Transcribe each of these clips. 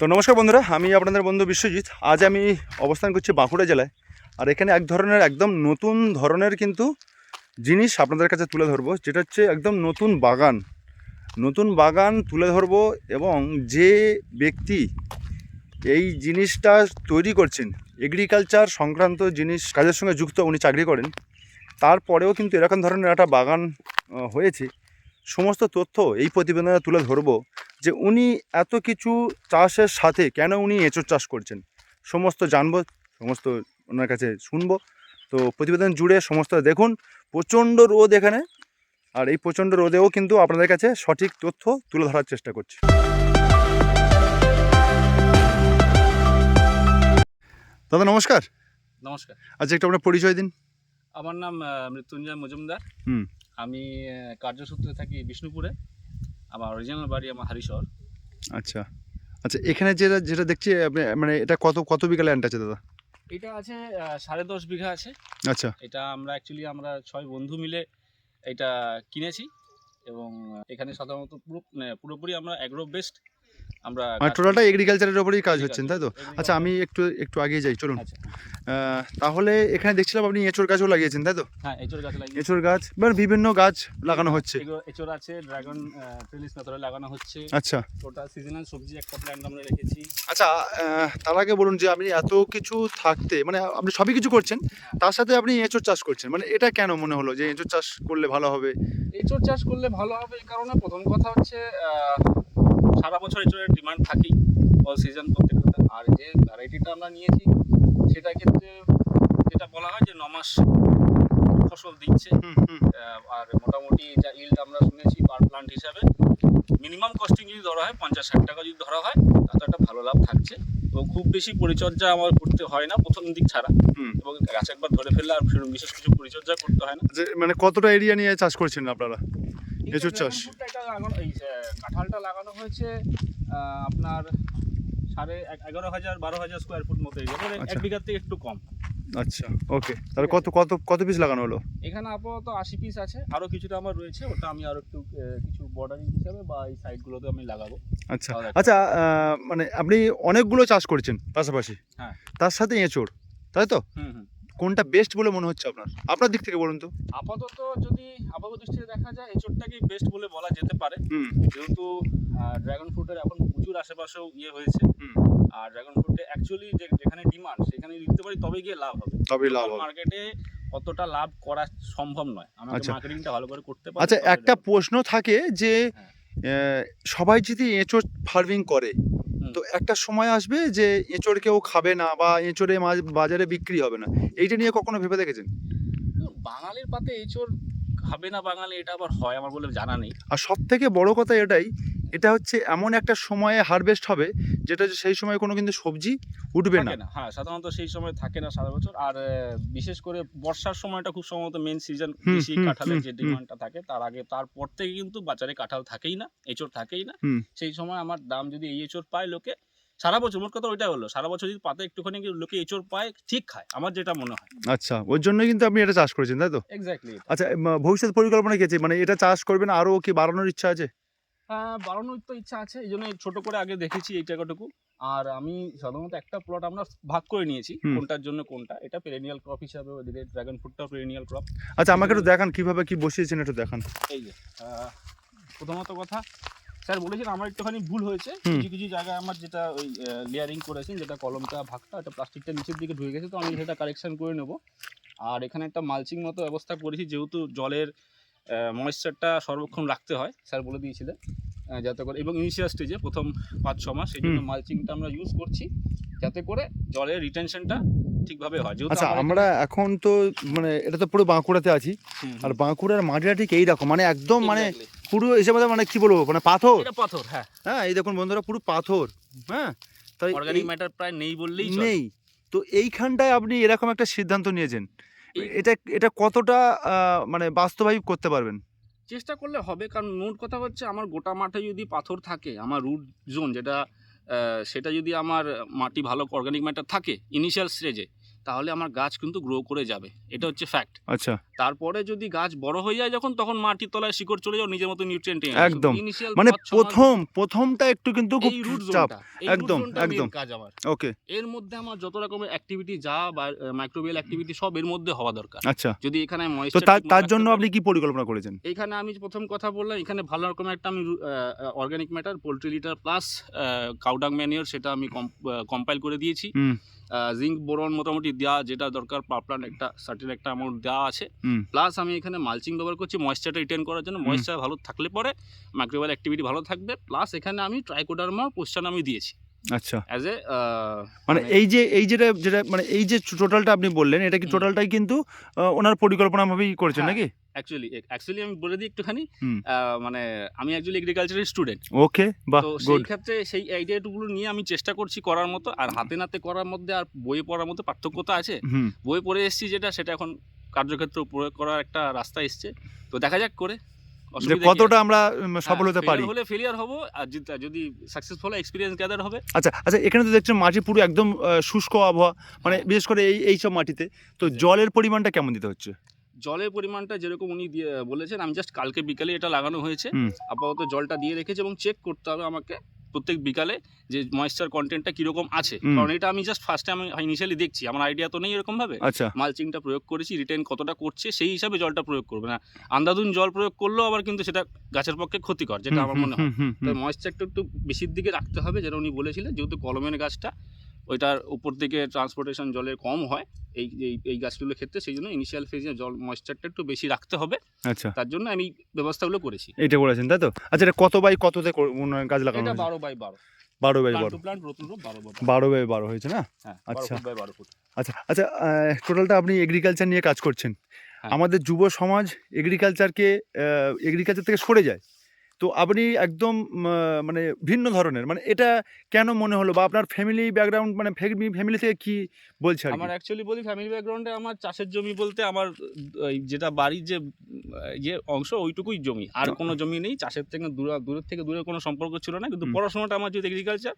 তো নমস্কার বন্ধুরা, আমি আপনাদের বন্ধু বিশ্বজিৎ। আজ আমি অবস্থান করছি বাঁকুড়া জেলায়। আর এখানে এক ধরনের, একদম নতুন ধরনের কিন্তু জিনিস আপনাদের কাছে তুলে ধরবো। যেটা হচ্ছে একদম নতুন বাগান। নতুন বাগান তুলে ধরবো এবং যে ব্যক্তি এই জিনিসটা তৈরি করছেন এগ্রিকালচার সংক্রান্ত জিনিস কাজের সঙ্গে যুক্ত উনি চাকরি করেন, তারপরেও কিন্তু এরকম ধরনের একটা বাগান হয়েছে। সমস্ত তথ্য এই প্রতিবেদনে তুলে ধরবো। যে উনি এত কিছু চাষের সাথে কেন উনি এঁচোড় চাষ করছেন? সমস্ত জানব সমস্ত ওনার কাছে শুনব। তো প্রতিবেদন জুড়ে সমস্ত দেখুন প্রচণ্ড রোদ এখানে। আর এই প্রচণ্ড রোদেও কিন্তু আপনাদের কাছে সঠিক তথ্য তুলে ধরার চেষ্টা করছি। দাদা নমস্কার। নমস্কার। আচ্ছা একটু আপনার পরিচয় দিন। আমার নাম মৃত্যুঞ্জয় মজুমদার। হুম। আমি কার্যসূত্রে থাকি বিষ্ণুপুরে। আমার অরিজিনাল বাড়ি আমার হারিশহর। আচ্ছা। আচ্ছা এখানে যেটা যেটা দেখছি আপনি মানে এটা কত কত বিঘা ল্যান্ড আছে দাদা? এটা আছে সাড়ে দশ বিঘা আছে। আচ্ছা। এটা আমরা অ্যাকচুয়ালি আমরা ছয় বন্ধু মিলে এটা কিনেছি। এবং এখানে সাধারণত পুরো মানে পুরোপুরি আমরা অ্যাগ্রো বেস্ট আমরা মানে টোটালটা এগ্রিকালচারের ওপরেই কাজ হচ্ছেন তাই তো? আচ্ছা আমি একটু একটু আগিয়ে যাই চলুন। আচ্ছা। তাহলে এখানে দেখছিলাম আপনি এঁচড় গাছও লাগিয়েছেন তাই তো? হ্যাঁ এঁচড় গাছ লাগিয়ে এঁচড় গাছ মানে বিভিন্ন গাছ লাগানো হচ্ছে। এঁচড় আছে ড্রাগন ট্রেলিস মেথডে লাগানো হচ্ছে। আচ্ছা। ওটা সিজনাল সবজি একটা প্ল্যান্ট আমরা রেখেছি। আচ্ছা তার আগে বলুন যে আপনি এত কিছু থাকতে মানে আপনি সবই কিছু করছেন তার সাথে আপনি এঁচড় চাষ করছেন মানে এটা কেন মনে হলো যে এঁচড় চাষ করলে ভালো হবে? এঁচড় চাষ করলে ভালো হবে এই কারণে প্রথম কথা হচ্ছে সারা বছর এঁচড়ের ডিমান্ড থাকেই অল সিজন প্রত্যেকটা আর যে ভ্যারাইটিটা আমরা নিয়েছি সেটা ক্ষেত্রে যেটা বলা হয় যে ন মাস ফসল দিচ্ছে। আর মোটামুটি যা ইল্ড আমরা শুনেছি পার প্লান্ট হিসাবে মিনিমাম কস্টিং যদি ধরা হয় পঞ্চাশ ষাট টাকা যদি ধরা হয় তাতে একটা ভালো লাভ থাকছে। এবং খুব বেশি পরিচর্যা আমার করতে হয় না প্রথম দিক ছাড়া। এবং গাছ একবার ধরে ফেললে আর সেরকম বিশেষ কিছু পরিচর্যা করতে হয় না। যে মানে কতটা এরিয়া নিয়ে চাষ করছেন আপনারা? এঁচোড় চাষ? কাঁঠালটা লাগানো হয়েছে আপনার সাড়ে এগারো হাজার বারো হাজার স্কোয়ার ফুট মতো মানে এক আচ্ছা। বিঘার থেকে একটু কম। আচ্ছা ওকে তাহলে কত কত কত পিস লাগানো হলো? এখানে আপাতত আশি পিস আছে। আরও কিছুটা আমার রয়েছে ওটা আমি আরও একটু কিছু বর্ডারিং হিসাবে বা এই সাইডগুলোতে আমি লাগাবো। আচ্ছা। আচ্ছা মানে আপনি অনেকগুলো চাষ করছেন পাশাপাশি। হ্যাঁ। তার সাথে এঁচড় তাই তো? হুম হুম। কোনটা বেস্ট বলে মনে হচ্ছে আপনার? আপনার দিক থেকে বলুন তো। আপাতত যদি আপাতত দৃষ্টিতে দেখা যায় এঁচড়টাকেই বেস্ট বলে বলা যেতে পারে? যেহেতু ড্রাগন ফ্রুটের এখন প্রচুর আশেপাশেও ইয়ে হয়েছে। হুম। আর ড্রাগন ফ্রুটে অ্যাকচুয়ালি যেখানে ডিমান্ড সেখানে দিতে পারি তবে গিয়ে লাভ হবে। তবে লাভ হবে। মার্কেটে অতটা লাভ করা সম্ভব নয়। আচ্ছা। মার্কেটিংটা ভালো করে করতে পারি আচ্ছা একটা প্রশ্ন থাকে যে সবাই যদি এঁচড় ফার্মিং করে। তো একটা সময় আসবে যে এঁচড় কেউ খাবে না বা এঁচড়ে মাছ বাজারে বিক্রি হবে না। এইটা নিয়ে কখনো ভেবে দেখেছেন? বাঙালির পাতে এঁচড় খাবে না বাঙালি এটা আবার হয় আমার বলে জানা নেই। আর সব থেকে বড় কথা এটাই এটা হচ্ছে এমন একটা সময়ে হারভেস্ট হবে যেটা সেই সময় কোনো কিন্তু সবজি উঠবে না। না। হ্যাঁ সাধারণত সেই সময় থাকে না সারা বছর। আর বিশেষ করে বর্ষার সময়টা খুব সম্ভবত মেন সিজন বেশি কাঁঠালের যে। ডিমান্ডটা থাকে তার আগে তারপর থেকে কিন্তু বাজারে কাঁঠাল থাকেই না এঁচড় থাকেই না। সেই সময় আমার দাম যদি এই এঁচড় পায় লোকে সারা বছর মোট কথা ওইটা হলো সারা বছর যদি পাতে একটুখানি লোকে এঁচড় পায় ঠিক খায় আমার যেটা মনে হয়। আচ্ছা ওর জন্য কিন্তু আপনি এটা চাষ করেছেন তাই তো? এক্স্যাক্টলি আচ্ছা ভবিষ্যৎ পরিকল্পনা কি আছে? মানে এটা চাষ করবেন আরও কি বাড়ানোর ইচ্ছা আছে? বাড়ানোর তো ইচ্ছা আছে এই জন্য ছোট করে আগে দেখেছি এই জায়গাটুকু। আর আমি সাধারণত একটা প্লট আমরা ভাগ করে নিয়েছি কোনটার জন্য কোনটা। এটা পেরেনিয়াল ক্রপ হিসাবে ওদিকে ড্রাগন ফ্রুটটা পেরেনিয়াল ক্রপ আচ্ছা আমাকে একটু দেখান কীভাবে কি বসিয়েছেন একটু দেখান। এই যে প্রথমত কথা স্যার বলেছেন আমার একটুখানি ভুল হয়েছে। কিছু কিছু জায়গায় আমার যেটা ওই লেয়ারিং করেছেন যেটা কলমটা ভাগটা এটা প্লাস্টিকটা নিচের দিকে ঢুকে গেছে তো আমি সেটা কারেকশন করে নেব। আর এখানে একটা মালচিং মতো ব্যবস্থা করেছি যেহেতু জলের ময়েশ্চারটা সর্বক্ষণ রাখতে হয় স্যার বলে দিয়েছিলেন যাতে করে এবং ইনিশিয়াল স্টেজে প্রথম পাঁচ ছ মাস এই জন্য মালচিংটা আমরা ইউজ করছি যাতে করে জলের রিটেনশনটা ঠিকভাবে হয়। আচ্ছা আমরা এখন তো মানে এটা তো পুরো বাঁকুড়াতে আছি আর বাঁকুড়ার মাটিটা ঠিক এই রকম মানে একদম মানে পুরো হিসেবে মানে কি বলব মানে পাথর। এটা পাথর হ্যাঁ। হ্যাঁ এই দেখুন বন্ধুরা পুরো পাথর হ্যাঁ। তাই অর্গানিক ম্যাটার প্রায় নেই বললেই নেই। তো এইখানটায় আপনি এরকম একটা সিদ্ধান্ত নিয়েছেন এটা এটা কতটা মানে বাস্তবায়িত করতে পারবেন? চেষ্টা করলে হবে কারণ মোট কথা হচ্ছে আমার গোটা মাঠে যদি পাথর থাকে আমার রুট জোন যেটা সেটা যদি আমার মাটি ভালো অর্গানিক ম্যাটার থাকে ইনিশিয়াল স্টেজে তাহলে আমার গাছ কিন্তু গ্রো করে যাবে। এটা হচ্ছে ফ্যাক্ট আচ্ছা। তারপরে যদি গাছ বড় হয়ে যায় যখন তখন মাটির তলায় শিকড় চলে যাও নিজের মতো নিউট্রিয়েন্ট একদম। মানে প্রথম প্রথমটা একটু কিন্তু খুব চাপ। একদম, একদম। কাজ আমার। ওকে এর মধ্যে আমার যত রকমের অ্যাক্টিভিটি যা বা মাইক্রোবিয়াল অ্যাক্টিভিটি সব এর মধ্যে হওয়া দরকার। আচ্ছা। যদি এখানে তো ময়েশ্চার তার জন্য আপনি কি পরিকল্পনা করেছেন? এখানে আমি প্রথম কথা বললাম এখানে ভালো রকমের একটা আমি organic matter poultry litter plus cow dung manure সেটা আমি কম্পাইল করে দিয়েছি। জিঙ্ক বোরন মোটামুটি দেওয়া যেটা দরকার পাপলান একটা সার্টেন একটা অ্যামাউন্ট দেওয়া আছে। প্লাস আমি এখানে মালচিং ব্যবহার করছি ময়েশ্চারটা রিটেন করার জন্য। ময়েশ্চার ভালো থাকলে পরে মাইক্রোবাইল অ্যাক্টিভিটি ভালো থাকবে। প্লাস এখানে আমি ট্রাইকোডারমা পোস্টান আমি দিয়েছি। আচ্ছা। অ্যাজ এ মানে এই যে এই যেটা যেটা মানে এই যে টোটালটা আপনি বললেন এটা কি টোটালটাই কিন্তু ওনার পরিকল্পনা ভাবেই করেছেন হ্যাঁ। নাকি? অ্যাকচুয়ালি অ্যাকচুয়ালি আমি বলে দিই একটুখানি মানে আমি অ্যাকচুয়ালি এগ্রিকালচারের স্টুডেন্ট ওকে বাহ তো সেই ক্ষেত্রে সেই আইডিয়াটুকুলো নিয়ে আমি চেষ্টা করছি করার মতো আর হাতে নাতে করার মধ্যে আর বইয়ে পড়ার মধ্যে পার্থক্য তো আছে বই পড়ে এসেছি যেটা সেটা এখন কার্যক্ষেত্রে প্রয়োগ করার একটা রাস্তা এসছে। তো দেখা যাক করে। যে কতটা আমরা সফল হ্যাঁ, হতে পারি। হলে ফেলিয়ার হব আর যদি- সাকসেসফুল এক্সপিরিয়েন্স গ্যাদার হবে। আচ্ছা আচ্ছা এখানে তো দেখছেন মাটি পুরো একদম শুষ্ক আবহাওয়া মানে হ্যাঁ। বিশেষ করে এই এই সব মাটিতে। তো জলের পরিমাণটা কেমন দিতে হচ্ছে? জলের পরিমাণটা যেরকম উনি দিয়ে বলেছেন আমি জাস্ট কালকে বিকালে এটা লাগানো হয়েছে। আপাতত জলটা দিয়ে রেখেছে এবং চেক করতে হবে আমাকে। প্রত্যেক বিকালে যে ময়েশ্চার কন্টেন্টটা কীরকম আছে কারণ এটা আমি জাস্ট ফার্স্টে আমি ইনিশিয়ালি দেখছি আমার আইডিয়া তো নেই এরকম ভাবে আচ্ছা। মালচিংটা প্রয়োগ করেছি রিটেন কতটা করছে সেই হিসাবে জলটা প্রয়োগ করবে না। আন্দাদুন জল প্রয়োগ করলেও আবার কিন্তু সেটা গাছের পক্ষে ক্ষতিকর যেটা আমার মনে হয়। হুম, হুম, তো ময়েশ্চারটা একটু বেশির দিকে রাখতে হবে যেটা উনি বলেছিলেন যেহেতু কলমের গাছটা ওইটার উপর দিকে ট্রান্সপোর্টেশন জলের কম হয় এই এই- এই গাছগুলোর ক্ষেত্রে সেই জন্য ইনিশিয়াল ফেজে জল ময়েশ্চারটা একটু বেশি রাখতে হবে। আচ্ছা। তার জন্য আমি ব্যবস্থাগুলো করেছি। এটা করেছেন তাই তো? আচ্ছা এটা কত বাই কততে গাছ লাগানো এটা? বারো বাই বারো। বারো বাই বারো। বারো বাই বারো। হয়েছে না? হ্যাঁ আচ্ছা। ফুট আচ্ছা আচ্ছা টোটালটা আপনি এগ্রিকালচার নিয়ে কাজ করছেন। হ্যাঁ। আমাদের যুব সমাজ এগ্রিকালচারকে এগ্রিকালচার থেকে সরে যায়। তো আপনি একদম মানে ভিন্ন ধরনের মানে এটা কেন মনে হলো বা আপনার ফ্যামিলি ব্যাকগ্রাউন্ড মানে ফ্যামিলি থেকে কি বলছে আমার অ্যাকচুয়ালি বলি ফ্যামিলি ব্যাকগ্রাউন্ডে আমার চাষের জমি বলতে আমার যেটা বাড়ির যে ইয়ে অংশ ওইটুকুই জমি। আর আচ্ছা। কোনো জমি নেই চাষের থেকে দূর দূরের থেকে দূরে কোনো সম্পর্ক ছিল না কিন্তু পড়াশোনাটা আমার যদি এগ্রিকালচার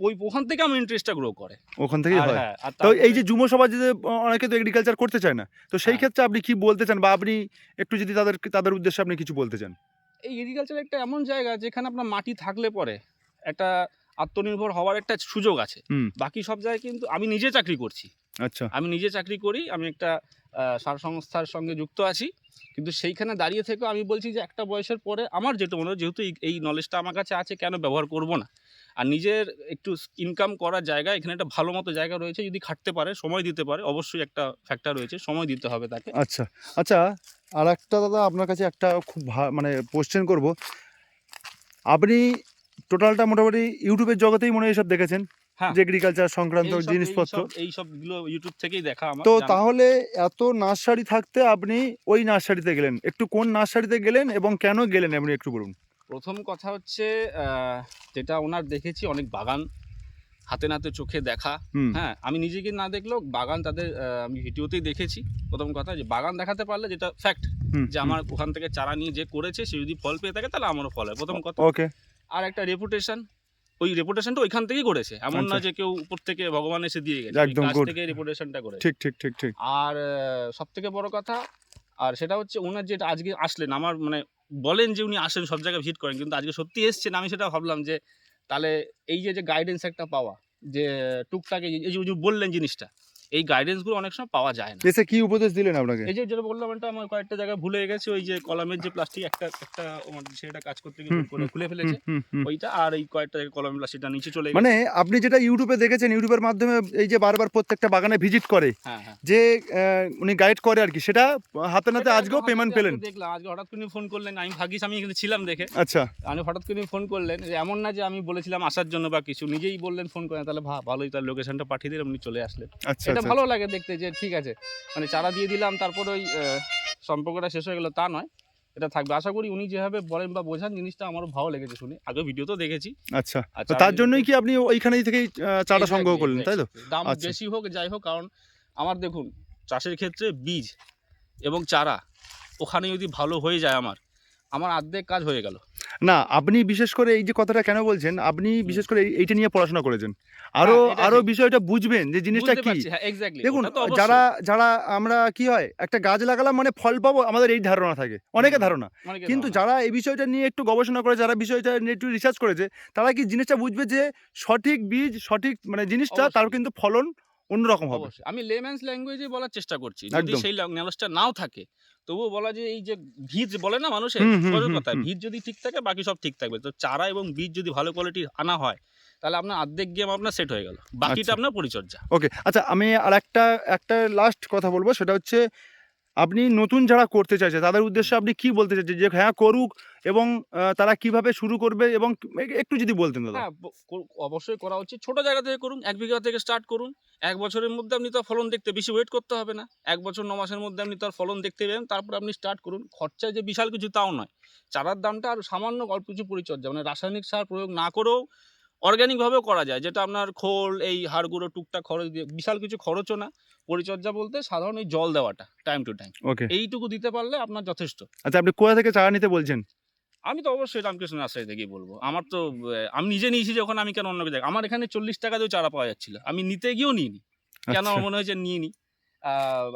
ওই ওখান থেকে আমার ইন্টারেস্টটা গ্রো করে। ওখান থেকেই হয়। হ্যাঁ তো এই যে তারপরে- যুব সমাজ যে অনেকে তো এগ্রিকালচার করতে চায় না তো সেই হ্যাঁ। ক্ষেত্রে আপনি কি বলতে চান বা আপনি একটু যদি তাদের তাদের উদ্দেশ্যে আপনি কিছু বলতে চান? এই এগ্রিকালচার একটা এমন জায়গা যেখানে আপনার মাটি থাকলে পরে একটা আত্মনির্ভর হওয়ার একটা সুযোগ আছে। বাকি সব জায়গায় কিন্তু আমি নিজে চাকরি করছি। আচ্ছা। আমি নিজে চাকরি করি আমি একটা সার সংস্থার সঙ্গে যুক্ত আছি। কিন্তু সেইখানে দাঁড়িয়ে থেকে আমি বলছি যে একটা বয়সের পরে আমার যেটা মনে হয় যেহেতু এই নলেজটা আমার কাছে আছে কেন ব্যবহার করব না? আর নিজের একটু ইনকাম করার জায়গা এখানে একটা ভালো মতো জায়গা রয়েছে যদি খাটতে পারে সময় দিতে পারে অবশ্যই একটা ফ্যাক্টর রয়েছে সময় দিতে হবে তাকে। আচ্ছা আচ্ছা আর একটা দাদা আপনার কাছে একটা খুব মানে কোশ্চেন করব। আপনি টোটালটা মোটামুটি ইউটিউবের জগতেই মনে হয় এসব দেখেছেন? হ্যাঁ। যে এগ্রিকালচার সংক্রান্ত জিনিসপত্র। এইসব- এইসবগুলো ইউটিউব থেকেই দেখা আমার তো তাহলে এত নার্সারি থাকতে আপনি ওই নার্সারিতে গেলেন। একটু কোন নার্সারিতে গেলেন এবং কেন গেলেন আপনি একটু বলুন? প্রথম কথা হচ্ছে যেটা ওনার দেখেছি অনেক বাগান হাতে নাতে চোখে দেখা। হ্যাঁ আমি নিজেকে না দেখলেও বাগান তাদের আমি ভিডিওতেই দেখেছি। প্রথম কথা যে বাগান দেখাতে পারলে যেটা ফ্যাক্ট যে আমার ওখান থেকে চারা নিয়ে যে করেছে সে যদি ফল পেয়ে থাকে তাহলে আমারও ফল হয়। প্রথম কথা। ওকে। আর একটা রেপুটেশন ওই রেপুটেশনটা ওইখান থেকেই করেছে। এমন না আচ্ছা। যে কেউ উপর থেকে ভগবান এসে দিয়ে গেছে। একদম থেকে রেপুটেশনটা করে ঠিক ঠিক ঠিক ঠিক। আর সব থেকে বড় কথা আর সেটা হচ্ছে ওনার যেটা আজকে আসলেন আমার মানে বলেন যে উনি আসেন, সব জায়গায় ভিজিট করেন, কিন্তু আজকে সত্যি এসছেন, আমি সেটা ভাবলাম যে তাহলে এই যে যে গাইডেন্স একটা পাওয়া, যে টুকটাকে এই যে- বললেন জিনিসটা এই গাইডেন্সগুলো অনেক সময় পাওয়া যায় না। এসে কি উপদেশ দিলেন আপনাকে? এই যে যেটা বললাম এটা আমার কয়েকটা জায়গায় ভুলে গেছে ওই যে কলমের যে প্লাস্টিক একটা একটা আমার সেটা কাজ করতে গিয়ে করে খুলে ফেলেছে। ওইটা আর এই কয়েকটা জায়গায় কলমের প্লাস্টিকটা নিচে চলে মানে আপনি যেটা ইউটিউবে দেখেছেন ইউটিউবের মাধ্যমে এই যে বারবার প্রত্যেকটা বাগানে ভিজিট করে হ্যাঁ হ্যাঁ। যে উনি গাইড করে আর কি সেটা হাতে নাতে আজকেও পেমেন্ট পেলেন। দেখলাম আজকে হঠাৎ করে ফোন করলেন আমি ভাগিস আমি এখানে ছিলাম দেখে। আচ্ছা। আমি হঠাৎ করে ফোন করলেন যে এমন না যে আমি বলেছিলাম আসার জন্য বা কিছু নিজেই বললেন ফোন করেন তাহলে ভালোই তার লোকেশনটা পাঠিয়ে দিলাম উনি চলে আসলেন। আচ্ছা। ভালো লাগে দেখতে যে ঠিক আছে। মানে চারা দিয়ে দিলাম তারপর ওই সম্পর্কটা শেষ হয়ে গেল তা নয়। এটা থাকবে। আশা করি উনি যেভাবে বলেন বা বোঝান জিনিসটা আমারও ভালো লেগেছে শুনে। আগে ভিডিও তো দেখেছি। আচ্ছা আর তার জন্যই কি আপনি ওইখানেই থেকেই আহ, চারা সংগ্রহ করলেন তাই তো? দাম আচ্ছা। বেশি হোক যাই হোক কারণ আমার দেখুন চাষের ক্ষেত্রে বীজ এবং চারা ওখানে যদি ভালো হয়ে যায় আমার আমার অর্ধেক কাজ হয়ে গেল। না আপনি বিশেষ করে এই যে কথাটা কেন বলছেন আপনি বিশেষ করে এইটা নিয়ে পড়াশোনা করেছেন। আরও হ্যাঁ, আরও বিষয়টা বুঝবেন যে জিনিসটা কি। হ্যাঁ দেখুন যারা যারা আমরা কি হয় একটা গাছ লাগালাম মানে ফল পাবো আমাদের এই ধারণা থাকে অনেকে ধারণা। কিন্তু যারা এই বিষয়টা নিয়ে একটু গবেষণা করে যারা বিষয়টা নিয়ে একটু রিসার্চ করেছে তারা কি জিনিসটা বুঝবে যে সঠিক বীজ সঠিক মানে জিনিসটা তার কিন্তু ফলন অন্যরকম হবে। অবশ্যই। আমি লেম্যান্স ল্যাঙ্গুয়েজে বলার চেষ্টা করছি। যদি সেই নলেজটা নাও থাকে তবুও বলা যে এই যে ভিজ বলে না মানুষের কথা ভিজ বীজ যদি ঠিক থাকে বাকি সব ঠিক থাকবে। তো চারা এবং বীজ যদি ভালো কোয়ালিটির আনা হয় তাহলে আপনার আর্ধেক গেম আপনার সেট হয়ে গেল। বাকিটা আচ্ছা। আপনার পরিচর্যা। ওকে আচ্ছা আমি আর একটা একটা লাস্ট কথা বলব সেটা হচ্ছে আপনি নতুন যারা করতে চাইছে, তাদের উদ্দেশ্যে আপনি কি বলতে চাইছেন? যে হ্যাঁ করুক এবং তারা কীভাবে শুরু করবে এবং একটু যদি বলতেন দাদা। হ্যাঁ অবশ্যই করা উচিত। ছোট জায়গা থেকে করুন, এক বিঘা থেকে স্টার্ট করুন। এক বছরের মধ্যে আপনি তো ফলন দেখতে বেশি ওয়েট করতে হবে না। এক বছর, ন মাসের মধ্যে আপনি তার ফলন দেখতে পেলেন তারপর আপনি স্টার্ট করুন। খরচা যে বিশাল কিছু তাও নয়। চারার দামটা আর সামান্য অল্প কিছু পরিচর্যা মানে রাসায়নিক সার প্রয়োগ না করেও অর্গ্যানিকভাবেও করা যায়। যেটা আপনার খোল এই হাড়গুঁড়ো টুকটাক খরচ দিয়ে বিশাল কিছু খরচও না। পরিচর্যা বলতে সাধারণ ওই জল দেওয়াটা টাইম টু টাইম ওকে এইটুকু দিতে পারলে আপনার যথেষ্ট। আচ্ছা আপনি কোথা থেকে চারা নিতে বলছেন? আমি তো অবশ্যই রামকৃষ্ণ নার্সারি থেকেই বলব। আমার তো আমি নিজে নিয়েছি যখন আমি কেন অন্য জায়গায় আমার এখানে চল্লিশ টাকা দিয়েও চারা পাওয়া যাচ্ছিল। আমি নিতে গিয়েও নিইনি। কেন? আচ্ছা। আমার মনে হয়েছে নিয়ে নি আহ,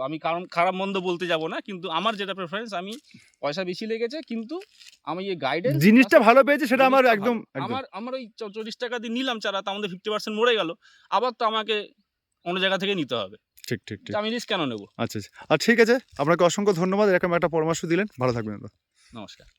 আমি কারণ খারাপ মন্দ বলতে যাব না কিন্তু আমার যেটা প্রেফারেন্স আমি পয়সা বেশি লেগেছে কিন্তু আমি এই গাইডেন্স জিনিসটা ভালো পেয়েছে সেটা আমার একদম আমার আমার ওই চল্লিশ টাকা দিয়ে নিলাম চারা তার আমাদের ফিফটি পার্সেন্ট মরে গেল আবার তো আমাকে অন্য জায়গা থেকে নিতে হবে। ঠিক ঠিক ঠিক। আমি রিস্ক কেন নেব? আচ্ছা আচ্ছা। আর ঠিক আছে আপনাকে অসংখ্য ধন্যবাদ এরকম একটা পরামর্শ দিলেন। ভালো থাকবেন নমস্কার।